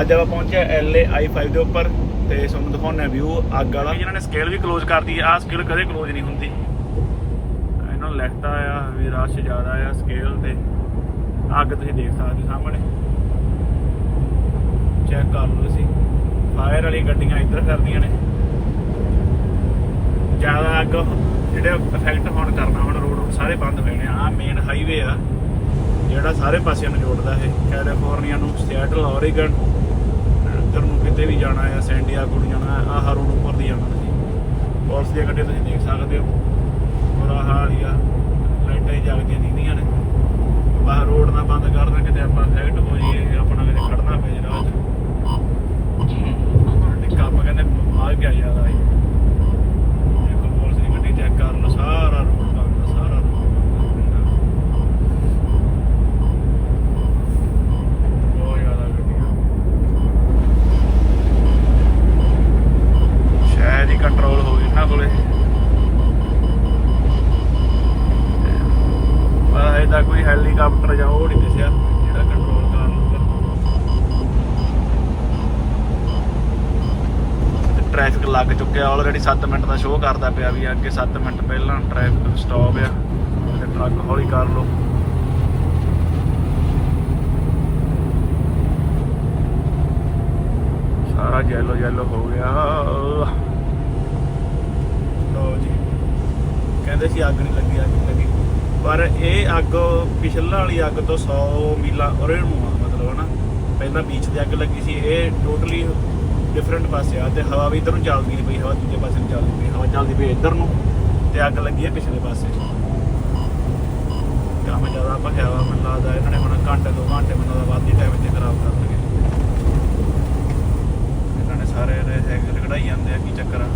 ਅੱਜ ਆਪਾਂ ਪਹੁੰਚੇ LA i5 ਦੇ ਉੱਪਰ ਤੇ ਤੁਹਾਨੂੰ ਦਿਖਾਉਣਾ ਵਿਊ ਅੱਗ ਵਾਲਾ। ਜਿਹਨਾਂ ਨੇ ਸਕੇਲ ਵੀ ਕਲੋਜ਼ ਕਰਦੀ ਆ ਸਕੇਲ ਕਦੇ ਕਲੋਜ਼ ਨਹੀਂ ਹੁੰਦੀ। ਇਹਨਾਂ ਨੂੰ ਲਿਖਤਾ ਆ ਵੀ ਰਸ਼ ਜ਼ਿਆਦਾ ਆ ਸਕੇਲ ਤੇ। ਅੱਗ ਤੁਸੀਂ ਦੇਖ ਸਕਦੇ ਸਾਹਮਣੇ। ਚੈੱਕ ਕਰ ਲਓ ਤੁਸੀਂ। ਫਾਇਰ ਵਾਲੀ ਗੱਡੀਆਂ ਇੱਧਰ ਕਰਦੀਆਂ ਨੇ। ਜ਼ਿਆਦਾ ਅੱਗ ਜਿਹੜੇ ਇਫੈਕਟ ਹੁਣ ਕਰਨਾ ਹੁਣ ਰੋਡ ਸਾਰੇ ਬੰਦ ਹੋਏ ਨੇ। ਆ ਮੇਨ ਹਾਈਵੇ ਆ। ਜਿਹੜਾ ਸਾਰੇ ਪਾਸਿਆਂ ਨੂੰ ਜੋੜਦਾ ਹੈ ਕੈਲੀਫੋਰਨੀਆ ਨੂੰ ਸਿਆਟਲ ਔਰੀਗਨ ਇੱਧਰ ਨੂੰ ਕਿਤੇ ਵੀ ਜਾਣਾ ਹੈ ਸੈਂਡੀਆਗੋ ਨੂੰ ਜਾਣਾ ਹੈ ਆਹ ਰੋਡ ਉੱਪਰ ਦੀ ਜਾਣਾ ਤੁਸੀਂ। ਪੁਲਿਸ ਦੀਆਂ ਗੱਡੀਆਂ ਤੁਸੀਂ ਦੇਖ ਸਕਦੇ ਹੋ। ਬੁਰਾ ਹਾਲ ਹੀ ਆ, ਲਾਈਟਾਂ ਹੀ ਜਗਦੀਆਂ ਦਿਖਦੀਆਂ ਨੇ। ਬਾਹਰ ਰੋਡ ਨਾ ਬੰਦ ਕਰ ਦੇਣ, ਕਿਤੇ ਆਪਾਂ ਐਕਸੀਡੈਂਟ ਹੋ ਜਾਈਏ, ਆਪਣਾ ਕਿਤੇ ਖੜਨਾ ਪੈ ਜੇ ਰਾਹ 'ਚ ਤੇ ਕੰਮ ਕਹਿੰਦੇ ਆ ਗਿਆ ਯਾਰ ਆਈ ਦੇਖੋ ਪੁਲਿਸ ਦੀ ਗੱਡੀ ਚੈੱਕ ਕਰ ਲਓ ਸਾਰਾ ਰੋਡ ਬੰਦ ਸਾਰਾ road ਬੰਦ। ਬਹੁਤ ਜ਼ਿਆਦਾ ਗੱਡੀਆਂ ਸ਼ਾਇਦ ਹੀ ਕੰਟਰੋਲ ਹੋ ਗਈ ਇਹਨਾਂ ਕੋਲੇ ਪਰ ਇਹਦਾ ਕੋਈ ਹੈਲੀਕਾਪਟਰ ਜਾਂ ਉਹ ਨਹੀਂ ਦਿਸਿਆ ਜਿਹੜਾ ਕੰਟਰੋਲ ਕਰ ਲੂਗਾ ਟ੍ਰੈਫਿਕ ਲੱਗ ਚੁੱਕਿਆ ਆਲਰੇਡੀ 7 ਮਿੰਟ ਦਾ ਸ਼ੋਅ ਕਰਦਾ ਪਿਆ ਵੀ ਅੱਗੇ 7 ਮਿੰਟ ਪਹਿਲਾਂ ਟ੍ਰੈਫਿਕ ਸਟਾਪ ਆ, ਤੇ ਟਰੱਕ ਹੌਲੀ ਕਰ ਲਓ। ਸਾਰਾ ਜੈਲੋ ਜੈਲੋ ਹੋ ਗਿਆ। ਲਓ ਜੀ। ਕਹਿੰਦੇ ਸੀ ਅੱਗ ਨਹੀਂ ਲੱਗੀ, ਅੱਗ ਲੱਗੀ। ਪਰ ਇਹ ਅੱਗ ਪਿਛਲਾ ਵਾਲੀ ਅੱਗ ਤੋਂ 100 ਮੀਲਾਂ ਉਰੇ ਨੂੰ ਆ, ਮਤਲਬ ਹਨਾ। ਪਹਿਲਾਂ ਬੀਚ ਤੇ ਅੱਗ ਲੱਗੀ ਸੀ, ਇਹ ਟੋਟਲੀ ਡਿਫਰੈਂਟ ਪਾਸੇ ਆ ਤੇ ਹਵਾ ਵੀ ਇਧਰ ਨੂੰ ਚੱਲਦੀ ਨਹੀਂ ਪਈ, ਹਵਾ ਦੂਜੇ ਪਾਸੇ ਨੂੰ ਚੱਲਦੀ ਪਈ, ਹਵਾ ਚੱਲਦੀ ਪਈ ਇੱਧਰ ਨੂੰ ਤੇ ਅੱਗ ਲੱਗੀ ਹੈ ਪਿਛਲੇ ਪਾਸੇ। ਕਾਫੀ ਜ਼ਿਆਦਾ ਭਖਿਆ ਵਾ, ਮੈਨੂੰ ਲੱਗਦਾ ਇਹਨਾਂ ਨੇ ਹੁਣ ਘੰਟੇ ਦੋ ਘੰਟੇ ਮੈਨੂੰ ਲੱਗਦਾ ਵੱਧ ਹੀ ਟਾਈਮ ਇੱਥੇ ਖਰਾਬ ਕਰ ਲਗੇ ਇਹਨਾਂ ਨੇ ਸਾਰੇ ਨੇ ਸਾਈਕਲ ਕਢਾਈ ਜਾਂਦੇ ਆ ਕੀ ਚੱਕਰ ਆ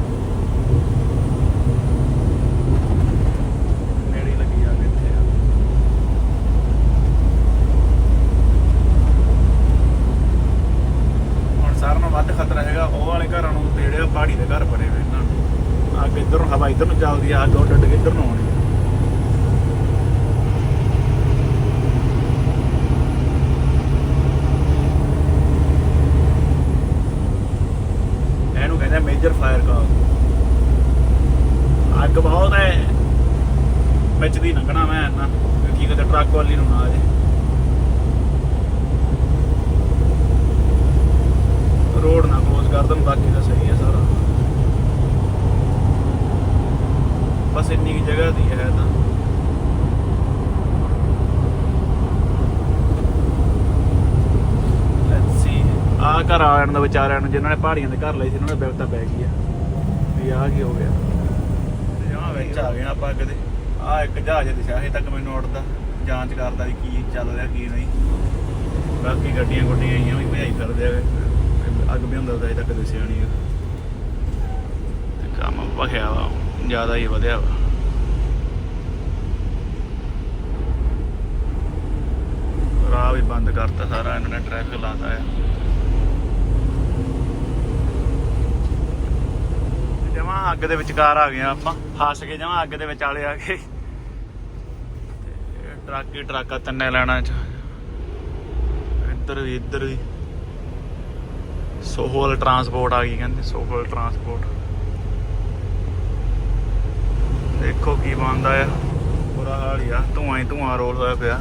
ਨੇੜੇ ਹੀ ਲੱਗੀ ਆ ਇੱਥੇ ਆ ਹੁਣ ਸਾਰਿਆਂ ਨਾਲੋਂ ਵੱਧ ਖਤਰਾ ਹੈਗਾ ਉਹ ਵਾਲੇ ਘਰਾਂ ਨੂੰ ਤੇ ਜਿਹੜੇ ਪਹਾੜੀ ਦੇ ਘਰ ਬਣੇ ਹੋਏ ਇਹਨਾਂ ਨੂੰ ਅੱਗ ਇੱਧਰ ਨੂੰ ਚੱਲਦੀ ਆ ਅੱਗ ਉੱਡ ਕੇ ਇੱਧਰ ਨੂੰ ਆਉਣੀ? ਇਹਨੂੰ ਕਹਿੰਦੇ ਮੇਜਰ ਫਾਇਰ ਕਾਲ ਅੱਗ ਬਹੁਤ ਹੈ ਵਿੱਚ ਦੀ ਲੰਘਣਾ ਮੈਂ ਨਾ ਕੀ ਕਿਤੇ ਟਰੱਕ ਵਾਲੀ ਨੂੰ ਨਾ ਆ ਜੇ ਰੋਡ ਨਾ ਕਲੋਜ਼ ਕਰ ਦੇਣ, ਬਾਕੀ ਤਾਂ ਸਹੀ ਹੈ ਸਾਰਾ ਬਸ ਇੰਨੀ ਕੀ ਜਗ੍ਹਾ ਦੀ ਹੈ ਤਾਂ। ਆ ਘਰ ਆਣ ਦਾ ਵਿਚਾਰਿਆਂ ਨੂੰ, ਜਿਨ੍ਹਾਂ ਨੇ ਪਹਾੜੀਆਂ ਦੇ ਘਰ ਲਏ ਸੀ, ਉਹਨਾਂ ਦੇ ਬਿਪਤਾ ਪੈ ਗਈ ਆ। ਵੀ ਆ ਕੀ ਹੋ ਗਿਆ। ਤੇ ਆ ਵਿੱਚ ਆ ਗਏ ਆਪਾਂ ਕਦੇ ਆ ਇੱਕ ਜਹਾਜ਼ ਦਿਸ਼ਾ ਹੇ ਤੱਕ ਮੈਨੂੰ ਉੜਦਾ ਜਾਂਚ ਕਰਦਾ ਵੀ ਕੀ ਚੱਲ ਰਿਹਾ, ਕੀ ਨਹੀਂ। ਬਾਕੀ ਗੱਡੀਆਂ ਗੁੱਡੀਆਂ ਆਈਆਂ ਵੀ ਭਜਾਈ ਫਿਰਦੇ ਆ। ਅੱਗ ਵੀ ਹੁੰਦਾ ਅਜੇ ਤੱਕ ਦਿਸਿਆ ਨਹੀਂ ਤੇ ਕੰਮ ਭਖਿਆ ਵਾ, ਜ਼ਿਆਦਾ ਹੀ ਵਧਿਆ ਵਾ ਰਾਹ ਵੀ ਬੰਦ ਕਰਤਾ ਸਾਰਾ ਇਹਨਾਂ ਨੇ ਟ੍ਰੈਫਿਕ ਲਾਤਾ ਆ ਜਮਾ ਅੱਗ ਦੇ ਵਿਚਕਾਰ ਆ ਗਏ ਆਪਾਂ ਫਸ ਗਏ ਜਮਾ ਅੱਗ ਦੇ ਵਿਚਾਲੇ ਆ ਗਏ ਟਰੱਕ ਹੀ ਟਰੱਕ ਆ ਲੈਣਾ ਚ ਇੱਧਰ ਵੀ ਇੱਧਰ ਵੀ ਸੋਹਲ ਟਰਾਂਸਪੋਰਟ ਆ ਗਈ ਕਹਿੰਦੇ ਸੋਹਲ ਟਰਾਂਸਪੋਰਟ ਦੇਖੋ ਕੀ ਬਣਦਾ ਆ ਬੁਰਾ ਹਾਲ ਹੀ ਆ ਧੂਆਂ ਹੀ ਧੂਆਂ ਰੋਲ ਹੋਇਆ ਪਿਆ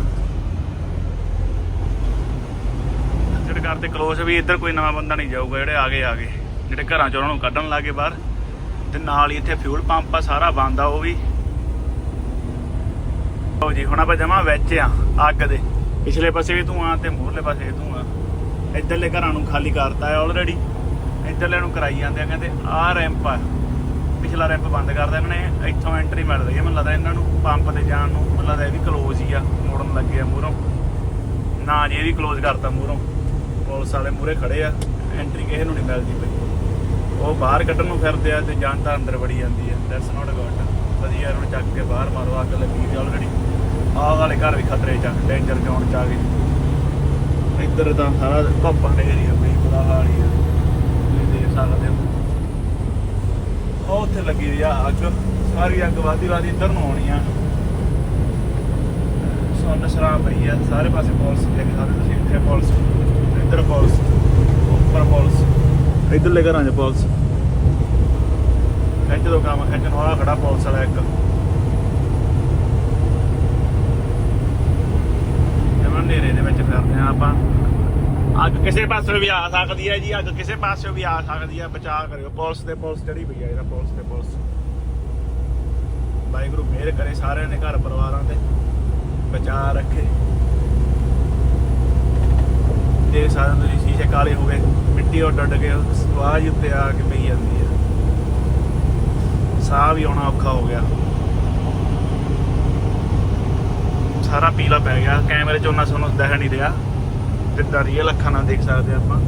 ਜਿਹੜੇ ਘਰ ਤੇ ਵੀ ਇੱਧਰ ਕੋਈ ਨਵਾਂ ਬੰਦਾ ਨਹੀਂ ਜਾਊਗਾ, ਜਿਹੜੇ ਆ ਗਏ ਆ ਗਏ ਜਿਹੜੇ ਘਰਾਂ ਚ ਉਹਨਾਂ ਨੂੰ ਕੱਢਣ ਲੱਗੇ ਬਾਹਰ। ਤੇ ਨਾਲ ਹੀ ਇੱਥੇ ਫਿਊਲ ਪੰਪ ਆ, ਸਾਰਾ ਬੰਦ ਆ, ਉਹ ਵੀ। ਲਓ ਜੀ, ਹੁਣ ਆਪਾਂ ਜਮਾ ਵਿੱਚ ਆ, ਅੱਗ ਦੇ। ਪਿਛਲੇ ਪਾਸੇ ਵੀ ਧੂਆਂ ਤੇ ਮੂਹਰਲੇ ਪਾਸੇ ਵੀ ਧੂਆਂ। ਇੱਧਰਲੇ ਘਰਾਂ ਨੂੰ ਖਾਲੀ ਕਰਤਾ ਹੈ ਆਲਰੇਡੀ ਇੱਧਰਲੇ ਨੂੰ ਕਰਾਈ ਜਾਂਦੇ ਆ, ਕਹਿੰਦੇ ਆਹ ਰੈਂਪ ਆ। ਪਿਛਲਾ ਰੈਂਪ ਬੰਦ ਕਰਦਾ ਇਹਨਾਂ ਨੇ, ਇੱਥੋਂ ਐਂਟਰੀ ਮਿਲ ਰਹੀ ਹੈ ਮੈਨੂੰ ਲੱਗਦਾ ਇਹਨਾਂ ਨੂੰ ਪੰਪ ਤੇ ਜਾਣ ਨੂੰ, ਮੈਨੂੰ ਲੱਗਦਾ ਇਹ ਵੀ ਕਲੋਜ਼ ਹੀ ਆ, ਮੋੜਨ ਲੱਗੇ ਆ ਮੂਹਰੋਂ। ਨਾ ਜੀ, ਇਹ ਵੀ ਕਲੋਜ਼ ਕਰਤਾ ਮੂਹਰੋਂ। ਪੁਲਿਸ ਵਾਲੇ ਮੂਹਰੇ ਖੜੇ ਆ ਐਂਟਰੀ ਕਿਸੇ ਨੂੰ ਨਹੀਂ ਮਿਲਦੀ ਪਈ ਉਹ ਬਾਹਰ ਕੱਢਣ ਨੂੰ ਫਿਰਦੇ ਆ ਤੇ ਜਨਤਾ ਅੰਦਰ ਵੜੀ ਜਾਂਦੀ ਆ। ਦੈਟਸ ਨਾਟ ਗੁੱਡ ਵਧੀਆ ਇਹਨੂੰ ਚੱਕ ਕੇ ਬਾਹਰ ਮਾਰੋ, ਅੱਗ ਲੱਗੀ ਸੀ ਆਲਰੇਡੀ ਆਹ ਵਾਲੇ ਘਰ ਵੀ ਖਤਰੇ ਚ ਡੇਂਜਰ ਜ਼ੋਨ ਚ ਆ ਗਏ। ਇੱਧਰ ਤਾਂ ਸਾਰਾ ਧੁੱਪਾਂ ਦੇ ਏਰੀਆ ਬਈ, ਬੁਰਾ ਹਾਲ ਹੀ ਆ। ਤੁਸੀਂ ਦੇਖ ਸਕਦੇ ਹੋ। ਉਹ ਉੱਥੇ ਲੱਗੀ ਦੀ ਆ ਅੱਗ। ਸਾਰੀ ਅੱਗ ਵਾਦੀ ਵਾਦੀ ਇੱਧਰ ਨੂੰ ਆਉਣੀ ਆ। ਸੋਨ ਸ਼ਰਾਬ ਪਈ ਆ, ਸਾਰੇ ਪਾਸੇ ਪੁਲਿਸ ਦੇਖ ਸਕਦੇ ਤੁਸੀਂ ਇੱਥੇ ਪੁਲਿਸ। ਇੱਧਰ ਪੁਲਿਸ ਉੱਪਰ ਪੁਲਿਸ ਇਧਰਲੇ ਘਰਾਂ 'ਚ ਪੁਲਿਸ ਖਿੱਚ ਦੋ ਕੰਮ ਖਿੱਚਣ ਵਾਲਾ ਖੜਾ ਪੁਲਿਸ ਵਾਲਾ ਇੱਕ। ਜਿਵੇਂ ਨੇਰੇ ਦੇ ਵਿੱਚ ਫਿਰਦੇ ਆ ਆਪਾਂ। ਅੱਗ ਕਿਸੇ ਪਾਸੇ ਵੀ ਆ ਸਕਦੀ ਹੈ ਜੀ, ਅੱਗ ਕਿਸੇ ਪਾਸੇ ਵੀ ਆ ਸਕਦੀ ਹੈ। ਬਚਾਅ ਕਰਿਓ। ਪੁਲਿਸ ਤੇ ਪੁਲਿਸ ਚੜੀ ਪਈ ਹੈ ਇਹਦਾ ਪੁਲਿਸ ਤੇ ਪੁਲਿਸ ਵਾਹਿਗੁਰੂ, ਮਿਹਰ ਕਰੇ ਸਾਰਿਆਂ ਨੇ ਘਰ ਪਰਿਵਾਰਾਂ ਤੇ। ਬਚਾਅ ਰੱਖੇ। ਤੇ ਸਾਰਿਆਂ ਦੇ ਸ਼ੀਸ਼ੇ ਕਾਲੇ ਹੋ ਗਏ, ਮਿੱਟੀ ਉੱਡ ਉੱਡ ਕੇ ਸਵਾਜ ਉੱਤੇ ਆ ਕੇ ਪਈ ਜਾਂਦੀ ਹੈ ਸਾਹ ਵੀ ਆਉਣਾ ਔਖਾ ਹੋ ਗਿਆ। ਸਾਰਾ ਪੀਲਾ ਪੈ ਗਿਆ, ਕੈਮਰੇ 'ਚ ਉਹਨਾਂ ਸਾਨੂੰ ਦਿਖ ਨਹੀਂ ਰਿਹਾ। ਜਿੱਦਾਂ ਰੀਅਲ ਅੱਖਾਂ ਨਾਲ ਦੇਖ ਸਕਦੇ ਆਪਾਂ।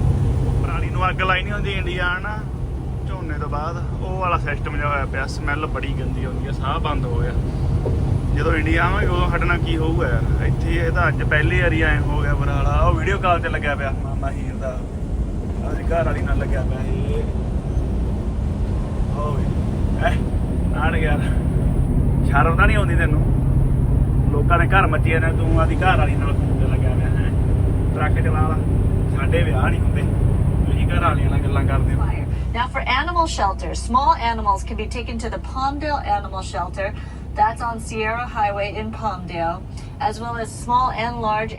ਪਰਾਲੀ ਨੂੰ ਅੱਗ ਲਾਈ ਨਹੀਂ ਹੁੰਦੀ ਇੰਡੀਆ ਨਾ ਝੋਨੇ ਤੋਂ ਬਾਅਦ ਉਹ ਵਾਲਾ ਸਿਸਟਮ ਜਿਹਾ ਹੋਇਆ ਪਿਆ ਸਮੈਲ ਬੜੀ ਗੰਦੀ ਆਉਂਦੀ ਹੈ ਸਾਹ ਬੰਦ ਹੋ ਗਿਆ। ਜਦੋਂ ਇੰਡੀਆ ਆਵਾਂਗੇ ਉਦੋਂ ਸਾਡੇ ਨਾਲ ਕੀ ਹੋਊਗਾ ਇੱਥੇ ਇਹ ਤਾਂ ਅੱਜ ਪਹਿਲੀ ਵਾਰੀ ਐ ਹੋ ਗਿਆ ਬੁਰਾ ਉਹ ਵੀਡੀਓ ਕਾਲ ਤੇ ਲੱਗਿਆ ਪਿਆ ਮਾਮਾ ਹੀਰ ਦਾ। ਉਹਦੀ ਘਰ ਵਾਲੀ ਨਾਲ ਲੱਗਿਆ ਪਿਆ ਇਹ। ਹੋਵੇ ਐ ਆੜ ਗਿਆ ਸ਼ਰਮ ਤਾਂ ਨਹੀਂ ਆਉਂਦੀ ਤੈਨੂੰ? ਲੋਕਾਂ ਦੇ ਘਰ ਮੱਚੇ ਨੇ ਤੂੰ ਆਦੀ ਘਰ ਵਾਲੀ ਨਾਲ ਤੇ ਲੱਗਿਆ ਪਿਆ ਹੈ? ਟਰੱਕ ਚਲਾ ਲਾ। ਸਾਡੇ ਵਿਆਹ ਨਹੀਂ ਹੁੰਦੇ। ਤੁਸੀਂ ਘਰ ਵਾਲੀਆਂ ਨਾਲ ਗੱਲਾਂ ਕਰਦੇ ਹੋ. Now, for animal shelters, small animals can be taken to the Palmdale Animal Shelter. That's on Sierra Highway in Palmdale, as well as small and large